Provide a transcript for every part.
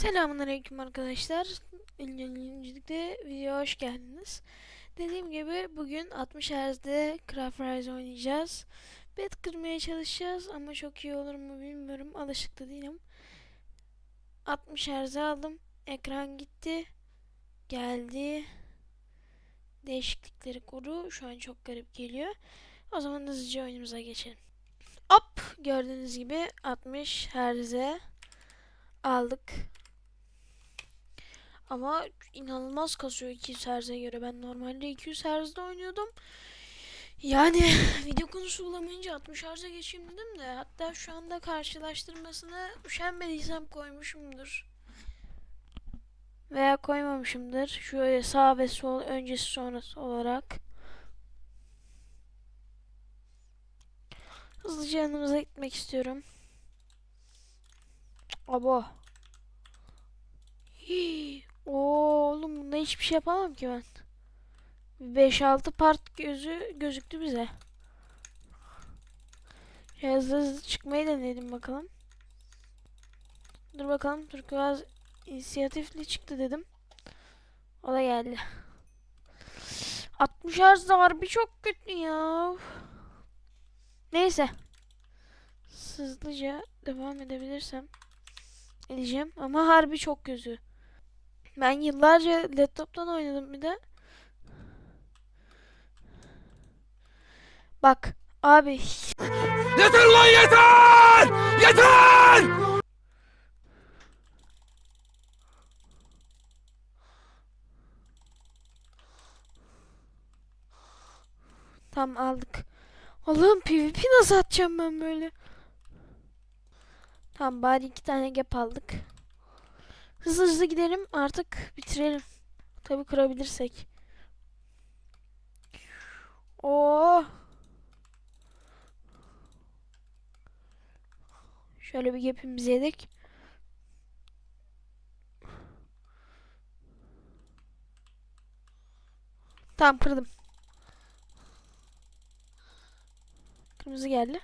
Selamünaleyküm arkadaşlar. Öncelikle videoya hoş geldiniz. Dediğim gibi bugün 60 Hz'de Craft Rise oynayacağız. Bet kırmaya çalışacağız ama çok iyi olur mu bilmiyorum. Alışık da değilim. 60 Hz aldım. Ekran gitti. Geldi. Değişiklikleri koru. Şu an çok garip geliyor. O zaman hızlıca oyunumuza geçelim. Hop! Gördüğünüz gibi 60 Hz'e aldık. Ama inanılmaz kasıyor 200 Hz'e göre. Ben normalde 200 Hz'de oynuyordum. Yani video konusu bulamayınca 60 Hz'e geçeyim dedim de. Hatta şu anda karşılaştırmasını üşenmediysem koymuşumdur. Veya koymamışımdır. Şöyle sağ ve sol öncesi sonrası olarak. Hızlıca yanımıza gitmek istiyorum. Abo. Hii. Oo, oğlum bunda hiçbir şey yapamam ki ben. 5-6 part gözü gözüktü bize. Şöyle hızlı hızlı çıkmayı deneyelim bakalım. Dur bakalım Turkuaz inisiyatifli çıktı dedim. O da geldi. 60 Hz da harbi çok kötü ya. Neyse. Hızlıca devam edebilirsem edeceğim ama harbi çok kötü. Ben yıllarca laptoptan oynadım bir de. Bak abi Yeter lan yeter! Yeter! tam aldık. Allah'ım PvP nasıl atacağım ben böyle? Tamam bari iki tane gap aldık. Hızlı hızlı gidelim artık bitirelim. Tabi kırabilirsek. Oo. Şöyle bir gapimizi yedik. Tamam kırdım. Kırmızı geldi.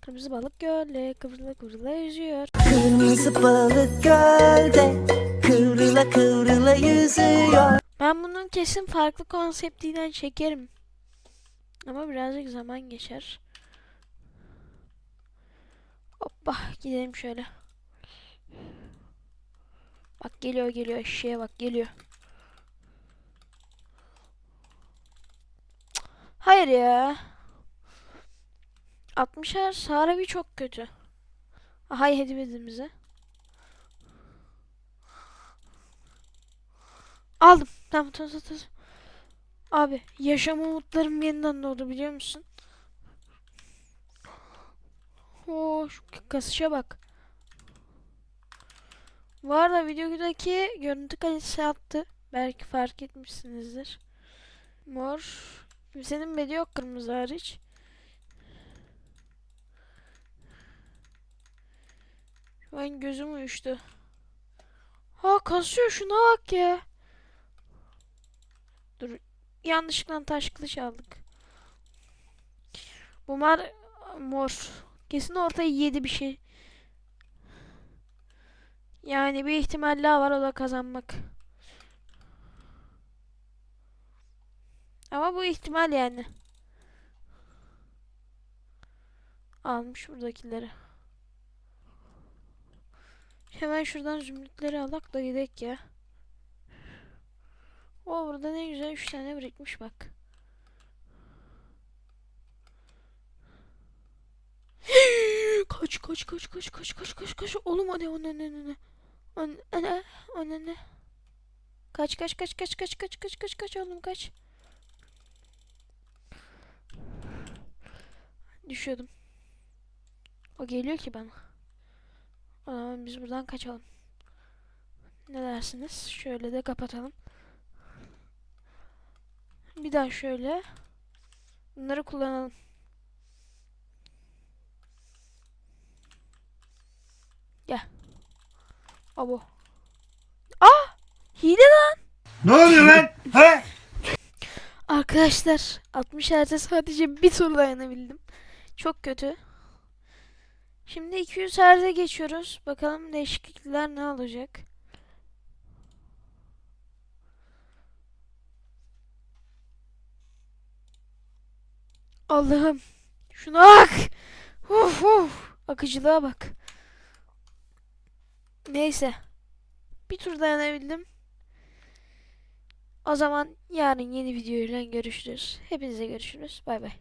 Kırmızı balık gölde kıvrıla kıvrıla yüzüyor. Kırmızı balık gölde kıvrıla kıvrıla yüzüyor. Ben bunun kesin farklı konseptiyle çekerim. Ama birazcık zaman geçer. Hoppa gidelim şöyle. Bak geliyor geliyor eşeğe bak geliyor. Hayır ya. 60 Hz harbi çok kötü. Hay hediyemizi. Aldım. Tamam tamam. tamam. Abi yaşam umutlarım yeniden doğdu biliyor musun? Oo şu kasışa bak. Bu arada videodaki görüntü kalitesi attı. Belki fark etmişsinizdir. Mor. Kimsenin bedi yok kırmızı hariç. An gözüm uyuştu. Ha kasıyor şuna bak ya. Dur yanlışlıkla taş kılıç aldık. Bu mar mor. Kesin ortaya yedi bir şey. Yani bir ihtimal daha var o da kazanmak. Ama bu ihtimal yani. Almış buradakileri. Hemen şuradan zümrütleri alak da gidek ya. O burada ne güzel 3 tane birikmiş bak. kaç kaç kaç kaç kaç kaç kaç kaç oğlum hadi o ne ne ne ne o ne o ne ne kaç kaç kaç kaç kaç kaç kaç kaç kaç oğlum kaç düşüyordum o geliyor ki bana o zaman biz buradan kaçalım ne dersiniz şöyle de kapatalım bir daha şöyle. Bunları kullanalım. Gel. Abo. Ah! Hile lan. Ne oluyor lan? He? Arkadaşlar 60 Hz'e sadece bir tur dayanabildim. Çok kötü. Şimdi 200 Hz'e geçiyoruz. Bakalım değişiklikler ne olacak. Allah'ım. Şuna bak. Uf uf. Akıcılığa bak. Neyse. Bir tur dayanabildim. O zaman yarın yeni videoyla görüşürüz. Hepinize görüşürüz. Bay bay.